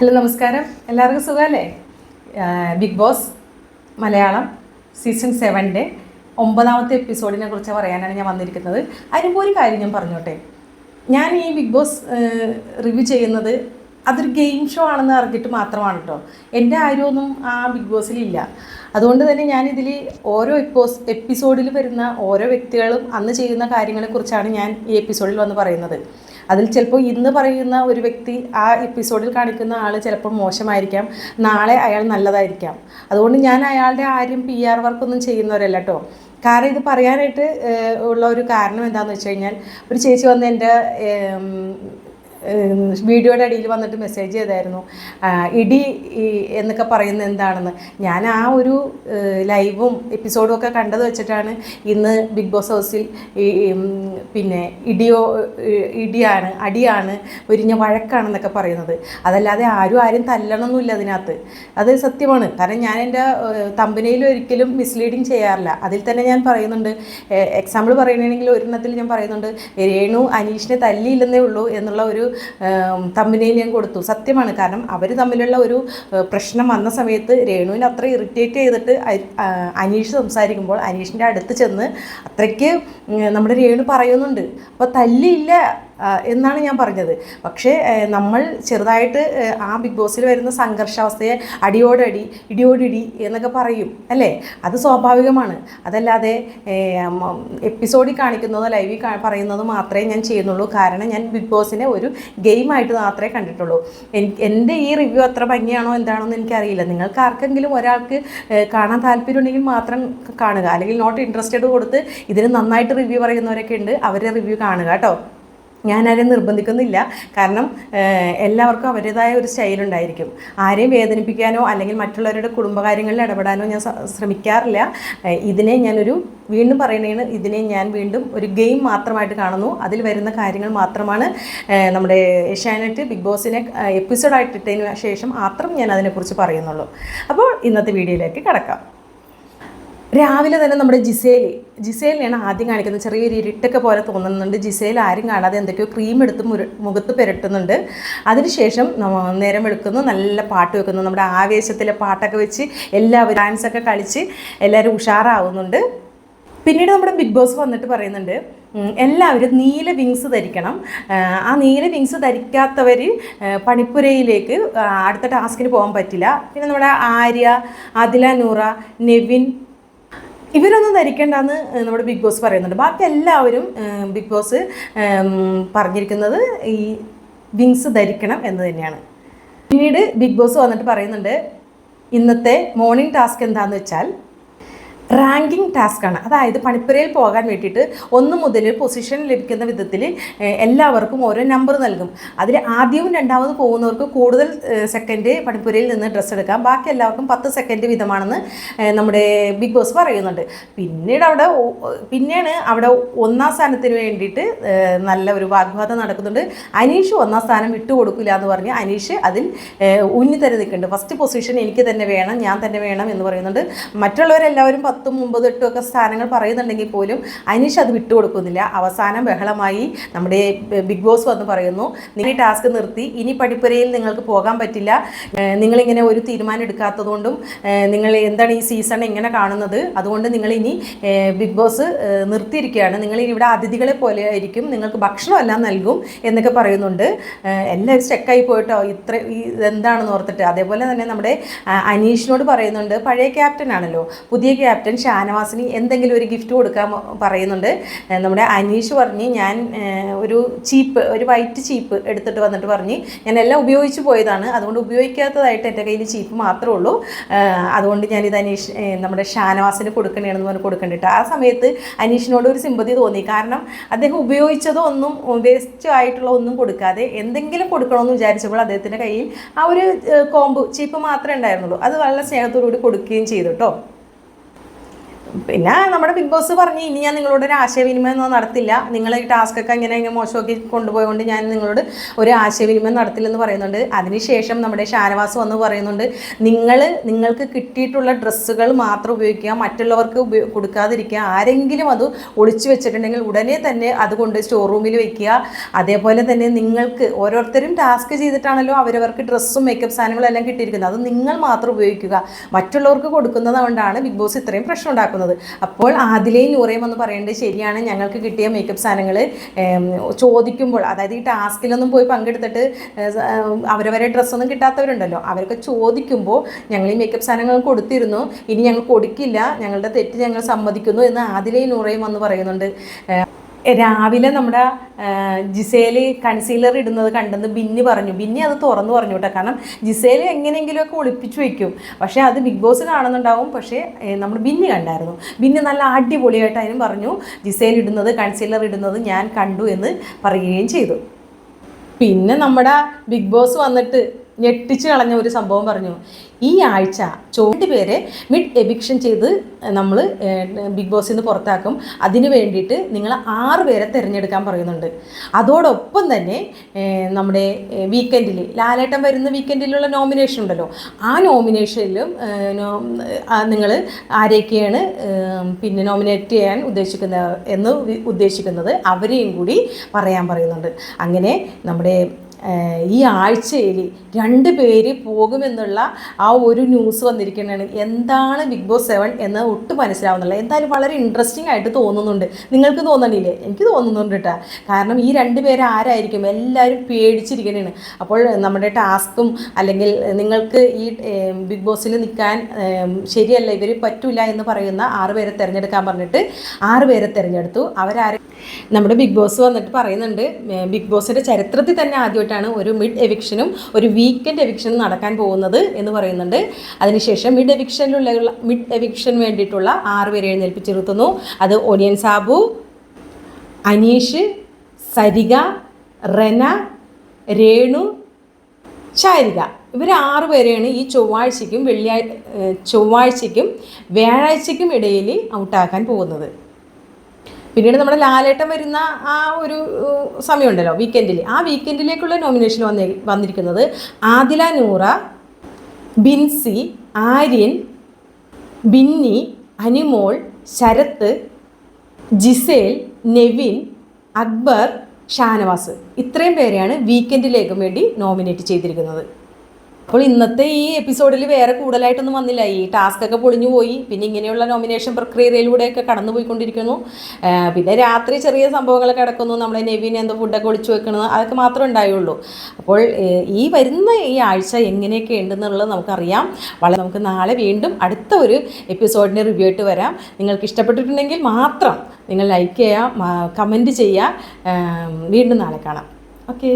Hello നമസ്കാരം. എല്ലാവർക്കും സുഖമല്ലേ? ബിഗ് ബോസ് മലയാളം സീസൺ സെവന്റെ ഒമ്പതാമത്തെ എപ്പിസോഡിനെ കുറിച്ച് പറയാനാണ് ഞാൻ വന്നിരിക്കുന്നത്. അതിനുമ്പോൾ ഒരു കാര്യം ഞാൻ പറഞ്ഞോട്ടെ. ഞാൻ ഈ ബിഗ് ബോസ് റിവ്യൂ ചെയ്യുന്നത് അതൊരു ഗെയിം ഷോ ആണെന്ന് അറിഞ്ഞിട്ട് മാത്രമാണ് കേട്ടോ. എന്റെ ആര്യമൊന്നും ആ ബിഗ് ബോസിലില്ല അതുകൊണ്ട് തന്നെ ഞാനിതിൽ ഓരോ എപ്പോസ് എപ്പിസോഡിൽ വരുന്ന ഓരോ വ്യക്തികളും അന്ന് ചെയ്യുന്ന കാര്യങ്ങളെക്കുറിച്ചാണ് ഞാൻ ഈ എപ്പിസോഡിൽ വന്ന് പറയുന്നത്. അതിൽ ചിലപ്പോൾ ഇന്ന് പറയുന്ന ഒരു വ്യക്തി ആ എപ്പിസോഡിൽ കാണിക്കുന്ന ആൾ ചിലപ്പോൾ മോശമായിരിക്കാം. നാളെ അയാൾ നല്ലതായിരിക്കാം. അതുകൊണ്ട് ഞാൻ അയാളുടെ ആരും പി ആർ വർക്കൊന്നും ചെയ്യുന്നവരല്ല കേട്ടോ കാരണം ഇത് പറയാനായിട്ട് ഉള്ള ഒരു കാരണം എന്താണെന്ന് വെച്ച് കഴിഞ്ഞാൽ ഒരു ചേച്ചി വന്ന് എന്റെ വീഡിയോയുടെ അടിയിൽ വന്നിട്ട് മെസ്സേജ് ചെയ്തായിരുന്നു. ഇടി എന്നൊക്കെ പറയുന്നത് എന്താണെന്ന്. ഞാൻ ആ ഒരു ലൈവും എപ്പിസോഡും ഒക്കെ കണ്ടത് വെച്ചിട്ടാണ് ഇന്ന് ബിഗ് ബോസ് ഹൗസിൽ പിന്നെ ഇടിയോ ഇടിയാണ് അടിയാണ് ഒരിഞ്ഞ വഴക്കാണെന്നൊക്കെ പറയുന്നത്. അതല്ലാതെ ആരും ആരും തല്ലണമൊന്നുമില്ല അതിനകത്ത്. അത് സത്യമാണ്. കാരണം ഞാൻ എന്റെ തമ്പനയിൽ ഒരിക്കലും മിസ്ലീഡിങ് ചെയ്യാറില്ല. അതിൽ തന്നെ ഞാൻ പറയുന്നുണ്ട് എക്സാമ്പിൾ പറയുകയാണെങ്കിൽ ഒരെണ്ണത്തിൽ ഞാൻ പറയുന്നുണ്ട് രേണു അനീഷിനെ തല്ലിയില്ലെന്നേ ഉള്ളൂ എന്നുള്ള ഒരു തമ്പനയിൽ ഞാൻ കൊടുത്തു. സത്യമാണ്. കാരണം അവർ തമ്മിലുള്ള ഒരു പ്രശ്നം വന്ന സമയത്ത് രേണുവിനെ അത്ര ഇറിറ്റേറ്റ് ചെയ്തിട്ട് അനീഷ് സംസാരിക്കുമ്പോൾ അനീഷിന്റെ അടുത്ത് ചെന്ന് അത്രയ്ക്ക് നമ്മുടെ രേണു പറയുന്നുണ്ട്. അപ്പോൾ തല്ലിയില്ല. എന്നാണ് ഞാൻ പറഞ്ഞത്. പക്ഷേ നമ്മൾ ചെറുതായിട്ട് ആ ബിഗ് ബോസിൽ വരുന്ന സംഘർഷാവസ്ഥയെ അടിയോടടി ഇടിയോടിടി എന്നൊക്കെ പറയും അല്ലേ? അത് സ്വാഭാവികമാണ്. അതല്ലാതെ എപ്പിസോഡിൽ കാണിക്കുന്നതോ ലൈവിൽ പറയുന്നതോ മാത്രമേ ഞാൻ ചെയ്യുന്നുള്ളൂ. കാരണം ഞാൻ ബിഗ് ബോസിനെ ഒരു ഗെയിമായിട്ട് മാത്രമേ കണ്ടിട്ടുള്ളൂ. എന്റെ ഈ റിവ്യൂ അത്ര ഭംഗിയാണോ എന്താണോ എനിക്കറിയില്ല. നിങ്ങൾക്ക് ആർക്കെങ്കിലും ഒരാൾക്ക് കാണാൻ താല്പര്യമുണ്ടെങ്കിൽ മാത്രം കാണുക. അല്ലെങ്കിൽ നോട്ട് ഇൻട്രസ്റ്റഡ് കൊടുത്ത് ഇതിന് നന്നായിട്ട് റിവ്യൂ പറയുന്നവരൊക്കെ ഉണ്ട്. അവരുടെ റിവ്യൂ കാണുക കേട്ടോ. ഞാനാരെയും നിർബന്ധിക്കുന്നില്ല. കാരണം എല്ലാവർക്കും അവരുടേതായ ഒരു സ്റ്റൈലുണ്ടായിരിക്കും. ആരെയും വേദനിപ്പിക്കാനോ അല്ലെങ്കിൽ മറ്റുള്ളവരുടെ കുടുംബകാര്യങ്ങളിൽ ഇടപെടാനോ ഞാൻ ശ്രമിക്കാറില്ല. ഇതിനെ ഞാനൊരു വീണ്ടും പറയുന്നതാണ് ഇതിനെ ഞാൻ വീണ്ടും ഒരു ഗെയിം മാത്രമായിട്ട് കാണുന്നു. അതിൽ വരുന്ന കാര്യങ്ങൾ മാത്രമാണ് നമ്മുടെ ഏഷ്യാനെറ്റ് ബിഗ് ബോസിനെ എപ്പിസോഡായിട്ട് ഇട്ടതിന് ശേഷം മാത്രം ഞാൻ അതിനെക്കുറിച്ച് പറയുന്നുള്ളൂ. അപ്പോൾ ഇന്നത്തെ വീഡിയോയിലേക്ക് കിടക്കാം. രാവിലെ തന്നെ നമ്മുടെ ജിസേൽ ജിസേലിനെയാണ് ആദ്യം കാണിക്കുന്നത്. ചെറിയൊരു ഇരുട്ടൊക്കെ പോലെ തോന്നുന്നുണ്ട്. ജിസേൽ ആരും കാണാതെ എന്തൊക്കെയോ ക്രീം എടുത്ത് മുര മുഖത്ത് പുരട്ടുന്നുണ്ട്. അതിനുശേഷം നേരം വെളുക്കുന്നു നല്ല പാട്ട് വെക്കുന്നു. നമ്മുടെ ആവേശത്തിലെ പാട്ടൊക്കെ വെച്ച് എല്ലാവരും ഡാൻസൊക്കെ കളിച്ച് എല്ലാവരും ഉഷാറാവുന്നുണ്ട്. പിന്നീട് നമ്മുടെ ബിഗ് ബോസ് വന്നിട്ട് പറയുന്നുണ്ട് എല്ലാവരും നീല വിങ്സ് ധരിക്കണം. ആ, നീല വിങ്സ് ധരിക്കാത്തവർ പണിപ്പുരയിലേക്ക് അടുത്ത ടാസ്കിന് പോകാൻ പറ്റില്ല. പിന്നെ നമ്മുടെ ആര്യ അദില നൂറ നെവിൻ ഇവരൊന്നും ധരിക്കേണ്ടെന്ന് നമ്മുടെ ബിഗ് ബോസ് പറയുന്നുണ്ട്. ബാക്കി എല്ലാവരും ബിഗ് ബോസ് പറഞ്ഞിരിക്കുന്നത് ഈ വിങ്സ് ധരിക്കണം എന്ന് തന്നെയാണ്. പിന്നീട് ബിഗ് ബോസ് വന്നിട്ട് പറയുന്നുണ്ട് ഇന്നത്തെ മോർണിംഗ് ടാസ്ക് എന്താണെന്ന് വെച്ചാൽ റാങ്കിങ് ടാസ്ക്കാണ് അതായത് പണിപ്പുരയിൽ പോകാൻ വേണ്ടിയിട്ട് ഒന്ന് മുതൽ പൊസിഷൻ ലഭിക്കുന്ന വിധത്തിൽ എല്ലാവർക്കും ഓരോ നമ്പർ നൽകും. അതിൽ ആദ്യവും രണ്ടാമതും പോകുന്നവർക്ക് കൂടുതൽ സെക്കൻഡ് പണിപ്പുരയിൽ നിന്ന് ഡ്രസ്സ് എടുക്കാം. ബാക്കി എല്ലാവർക്കും പത്ത് സെക്കൻഡ് വീതമാണെന്ന് നമ്മുടെ ബിഗ് ബോസ് പറയുന്നുണ്ട്. പിന്നീട് അവിടെ പിന്നെയാണ് അവിടെ ഒന്നാം സ്ഥാനത്തിന് വേണ്ടിയിട്ട് നല്ല ഒരു വാഗ്വാദം നടക്കുന്നുണ്ട്. അനീഷ് ഒന്നാം സ്ഥാനം വിട്ടുകൊടുക്കില്ല എന്ന് പറഞ്ഞ് അനീഷ് അതിൽ ഉന്നി തന്നെ നിൽക്കുന്നുണ്ട്. ഫസ്റ്റ് പൊസിഷൻ എനിക്ക് തന്നെ വേണം ഞാൻ തന്നെ വേണം എന്ന് പറയുന്നുണ്ട്. മറ്റുള്ളവരെല്ലാവരും പത്തും ഒമ്പതും എട്ടും ഒക്കെ സ്ഥാനങ്ങൾ പറയുന്നുണ്ടെങ്കിൽ പോലും അനീഷ് അത് വിട്ടുകൊടുക്കുന്നില്ല. അവസാനം ബഹളമായി നമ്മുടെ ബിഗ് ബോസ് വന്ന് പറയുന്നു നിങ്ങൾ ടാസ്ക് നിർത്തി ഇനി പഠിപ്പുരയിൽ നിങ്ങൾക്ക് പോകാൻ പറ്റില്ല. നിങ്ങളിങ്ങനെ ഒരു തീരുമാനം എടുക്കാത്തതുകൊണ്ടും നിങ്ങൾ എന്താണ് ഈ സീസൺ എങ്ങനെ കാണുന്നത്? അതുകൊണ്ട് നിങ്ങൾ ഇനി ബിഗ് ബോസ് നിർത്തിയിരിക്കുകയാണ്. നിങ്ങൾ ഇവിടെ അതിഥികളെ പോലെ ആയിരിക്കും. നിങ്ങൾക്ക് ഭക്ഷണമെല്ലാം നൽകും എന്നൊക്കെ പറയുന്നുണ്ട്. എല്ലാവരും സ്റ്റെക്കായി പോയിട്ടോ? ഇത്ര ഇതെന്താണെന്ന് ഓർത്തിട്ട്. അതേപോലെ തന്നെ നമ്മുടെ അനീഷിനോട് പറയുന്നുണ്ട് പഴയ ക്യാപ്റ്റൻ ആണല്ലോ. പുതിയ ക്യാപ്റ്റൻ ഷാനവാസിന് എന്തെങ്കിലും ഒരു ഗിഫ്റ്റ് കൊടുക്കാൻ പറയുന്നുണ്ട്. നമ്മുടെ അനീഷ് പറഞ്ഞ് ഞാൻ ഒരു ചീപ്പ് ഒരു വൈറ്റ് ചീപ്പ് എടുത്തിട്ട് വന്നിട്ട് പറഞ്ഞ് ഞാൻ എല്ലാം ഉപയോഗിച്ച് പോയതാണ്. അതുകൊണ്ട് ഉപയോഗിക്കാത്തതായിട്ട് എന്റെ കയ്യിൽ ചീപ്പ് മാത്രമേ ഉള്ളൂ. അതുകൊണ്ട് ഞാനിത് അനീഷ് നമ്മുടെ ഷാനവാസിന് കൊടുക്കണേണെന്ന് പറഞ്ഞ് കൊടുക്കണ്ടിട്ട്. ആ സമയത്ത് അനീഷിനോട് ഒരു സിമ്പതി തോന്നി. കാരണം അദ്ദേഹം ഉപയോഗിച്ചതോ ഒന്നും വേസ്റ്റ് ആയിട്ടുള്ള ഒന്നും കൊടുക്കാതെ എന്തെങ്കിലും കൊടുക്കണമെന്ന് വിചാരിച്ചപ്പോൾ അദ്ദേഹത്തിന്റെ കയ്യിൽ ആ ഒരു കോമ്പ് ചീപ്പ് മാത്രമേ ഉണ്ടായിരുന്നുള്ളൂ. അത് വളരെ സ്നേഹത്തോടു കൂടി കൊടുക്കുകയും ചെയ്തു കേട്ടോ. പിന്നെ നമ്മുടെ ബിഗ് ബോസ് പറഞ്ഞു ഇനി ഞാൻ നിങ്ങളോട് ഒരു ആശയവിനിമയം നടത്തില്ല. നിങ്ങൾ ഈ ടാസ്കൊക്കെ ഇങ്ങനെ ഇങ്ങനെ മോശമാക്കി കൊണ്ടുപോയതുകൊണ്ട് ഞാൻ നിങ്ങളോട് ഒരു ആശയവിനിമയം നടത്തില്ലെന്ന് പറയുന്നുണ്ട്. അതിനുശേഷം നമ്മുടെ ഷാനവാസ് വന്ന് പറയുന്നുണ്ട് നിങ്ങൾ നിങ്ങൾക്ക് കിട്ടിയിട്ടുള്ള ഡ്രസ്സുകൾ മാത്രം ഉപയോഗിക്കുക മറ്റുള്ളവർക്ക് കൊടുക്കാതിരിക്കുക. ആരെങ്കിലും അത് ഒളിച്ചു വെച്ചിട്ടുണ്ടെങ്കിൽ ഉടനെ തന്നെ അതുകൊണ്ട് സ്റ്റോർ റൂമിൽ വെക്കുക. അതേപോലെ തന്നെ നിങ്ങൾക്ക് ഓരോരുത്തരും ടാസ്ക് ചെയ്തിട്ടാണല്ലോ അവരവർക്ക് ഡ്രസ്സും മേക്കപ്പ് സാധനങ്ങളും എല്ലാം കിട്ടിയിരിക്കുന്നത്. അത് നിങ്ങൾ മാത്രം ഉപയോഗിക്കുക. മറ്റുള്ളവർക്ക് കൊടുക്കുന്നത് കൊണ്ടാണ് ബിഗ് ബോസ് ഇത്രയും പ്രശ്നം ഉണ്ടാക്കുന്നത്. അപ്പോൾ ആദിലയും നൂറയും എന്ന് പറയേണ്ടത് ശരിയാണ്. ഞങ്ങൾക്ക് കിട്ടിയ മേക്കപ്പ് സാധനങ്ങൾ ചോദിക്കുമ്പോൾ അതായത് ഈ ടാസ്കിലൊന്നും പോയി പങ്കെടുത്തിട്ട് അവരവരെ ഡ്രസ്സൊന്നും കിട്ടാത്തവരുണ്ടല്ലോ അവരൊക്കെ ചോദിക്കുമ്പോൾ ഞങ്ങൾ ഈ മേക്കപ്പ് സാധനങ്ങൾ കൊടുത്തിരുന്നു. ഇനി ഞങ്ങൾ കൊടുക്കില്ല. ഞങ്ങളുടെ തെറ്റ് ഞങ്ങൾ സമ്മതിക്കുന്നു എന്ന് ആദിലയും നൂറയും വന്ന് പറയുന്നുണ്ട്. രാവിലെ നമ്മുടെ ജിസേൽ കൺസീലർ ഇടുന്നത് കണ്ടെന്ന് ബിന്നി പറഞ്ഞു. ബിന്നി അത് തുറന്നു പറഞ്ഞു കേട്ടോ. കാരണം ജിസേൽ എങ്ങനെയെങ്കിലുമൊക്കെ ഒളിപ്പിച്ചു വെക്കും. പക്ഷേ അത് ബിഗ് ബോസ് കാണുന്നുണ്ടാവും. പക്ഷേ നമ്മൾ ബിന്നി കണ്ടായിരുന്നു. ബിന്നി നല്ല അടിപൊളിയായിട്ട് അതിനും പറഞ്ഞു ജിസേൽ ഇടുന്നത് കൺസീലർ ഇടുന്നത് ഞാൻ കണ്ടു എന്ന് പറയുകയും ചെയ്തു. പിന്നെ നമ്മുടെ ബിഗ് ബോസ് വന്നിട്ട് ഞെട്ടിച്ച് കളഞ്ഞ ഒരു സംഭവം പറഞ്ഞു. ഈ ആഴ്ച ചോണ്ടി പേരെ മിഡ് എവിക്ഷൻ ചെയ്ത് നമ്മൾ ബിഗ് ബോസിൽ നിന്ന് പുറത്താക്കും. അതിന് വേണ്ടിയിട്ട് നിങ്ങൾ ആറ് പേരെ തിരഞ്ഞെടുക്കാൻ പറയുന്നുണ്ട്. അതോടൊപ്പം തന്നെ നമ്മുടെ വീക്കെൻഡിൽ ലാലേട്ടൻ വരുന്ന വീക്കെൻഡിലുള്ള നോമിനേഷൻ ഉണ്ടല്ലോ. ആ നോമിനേഷനിലും നിങ്ങൾ ആരെയൊക്കെയാണ് പിന്നെ നോമിനേറ്റ് ചെയ്യാൻ ഉദ്ദേശിക്കുന്ന എന്ന് ഉദ്ദേശിക്കുന്നത് അവരെയും കൂടി പറയാൻ പറയുന്നുണ്ട്. അങ്ങനെ നമ്മുടെ ഈ ആഴ്ചയിൽ രണ്ട് പേര് പോകുമെന്നുള്ള ആ ഒരു ന്യൂസ് വന്നിരിക്കുന്നതാണ്. എന്താണ് ബിഗ് ബോസ് സെവൻ എന്ന് ഒട്ടും മനസ്സിലാവുന്നില്ല. എന്തായാലും വളരെ ഇൻട്രസ്റ്റിംഗ് ആയിട്ട് തോന്നുന്നുണ്ട്. നിങ്ങൾക്ക് തോന്നണില്ലേ? എനിക്ക് തോന്നുന്നുണ്ട് കേട്ടോ കാരണം ഈ രണ്ട് പേര് ആരായിരിക്കും? എല്ലാവരും പേടിച്ചിരിക്കണേണ്. അപ്പോൾ നമ്മുടെ ടാസ്കും അല്ലെങ്കിൽ നിങ്ങൾക്ക് ഈ ബിഗ് ബോസിൽ നിൽക്കാൻ ശരിയല്ല ഇവർ പറ്റൂല എന്ന് പറയുന്ന ആറ് പേരെ തിരഞ്ഞെടുക്കാൻ പറഞ്ഞിട്ട് ആറ് പേരെ തിരഞ്ഞെടുത്തു. അവരാരെ നമ്മുടെ ബിഗ് ബോസ് വന്നിട്ട് പറയുന്നുണ്ട് ബിഗ് ബോസിന്റെ ചരിത്രത്തിൽ തന്നെ ആദ്യമായിട്ടാണ് ഒരു മിഡ് എവിക്ഷനും ഒരു വീക്കെൻഡ് എവിക്ഷനും നടക്കാൻ പോകുന്നത് എന്ന് പറയുന്നുണ്ട്. അതിനുശേഷം മിഡ് എവിക്ഷനിലുള്ള മിഡ് എവിക്ഷൻ വേണ്ടിയിട്ടുള്ള ആറ് പേരെ എഴുന്നേൽപ്പിച്ചിരുത്തുന്നു. അത് ഒനിയൻ സാബു അനീഷ് സരിക റെന രേണു ശാരിക ഇവർ ആറ് പേരെയാണ് ഈ ചൊവ്വാഴ്ചയ്ക്കും വെള്ളിയാഴ്ച ചൊവ്വാഴ്ചയ്ക്കും വ്യാഴാഴ്ചയ്ക്കും ഇടയിൽ ഔട്ടാക്കാൻ പോകുന്നത്. പിന്നീട് നമ്മുടെ ലാലേട്ടൻ വരുന്ന ആ ഒരു സമയമുണ്ടല്ലോ വീക്കെൻഡിൽ ആ വീക്കെൻഡിലേക്കുള്ള നോമിനേഷൻ വന്നി വന്നിരിക്കുന്നത് ആദില നൂറ ബിൻസി ആര്യൻ ബിന്നി അനിമോൾ ശരത്ത് ജിസേൽ നെവിൻ അക്ബർ ഷാനവാസ്. ഇത്രയും പേരെയാണ് വീക്കെൻഡിലേക്കും വേണ്ടി നോമിനേറ്റ് ചെയ്തിരിക്കുന്നത്. അപ്പോൾ ഇന്നത്തെ ഈ എപ്പിസോഡിൽ വേറെ കൂടുതലായിട്ടൊന്നും വന്നില്ല. ഈ ടാസ്ക് ഒക്കെ പൊളിഞ്ഞു പോയി. പിന്നെ ഇങ്ങനെയുള്ള നോമിനേഷൻ പ്രക്രിയയിലൂടെയൊക്കെ കടന്നു പോയിക്കൊണ്ടിരിക്കുന്നു. പിന്നെ രാത്രി ചെറിയ സംഭവങ്ങളൊക്കെ നടക്കുന്നു. നമ്മുടെ നെവിൻ എന്തോ ഫുഡൊക്കെ ഒളിച്ചു വെക്കണത് അതൊക്കെ മാത്രമേ ഉണ്ടായുള്ളൂ. അപ്പോൾ ഈ വരുന്ന ഈ ആഴ്ച എങ്ങനെയൊക്കെ ഉണ്ടെന്നുള്ളത് നമുക്കറിയാം. വളരെ നമുക്ക് നാളെ വീണ്ടും അടുത്ത ഒരു എപ്പിസോഡിനെ റിവ്യൂ ആയിട്ട് വരാം. നിങ്ങൾക്ക് ഇഷ്ടപ്പെട്ടിട്ടുണ്ടെങ്കിൽ മാത്രം നിങ്ങൾ ലൈക്ക് ചെയ്യുക കമന്റ് ചെയ്യുക. വീണ്ടും നാളെ കാണാം. ഓക്കെ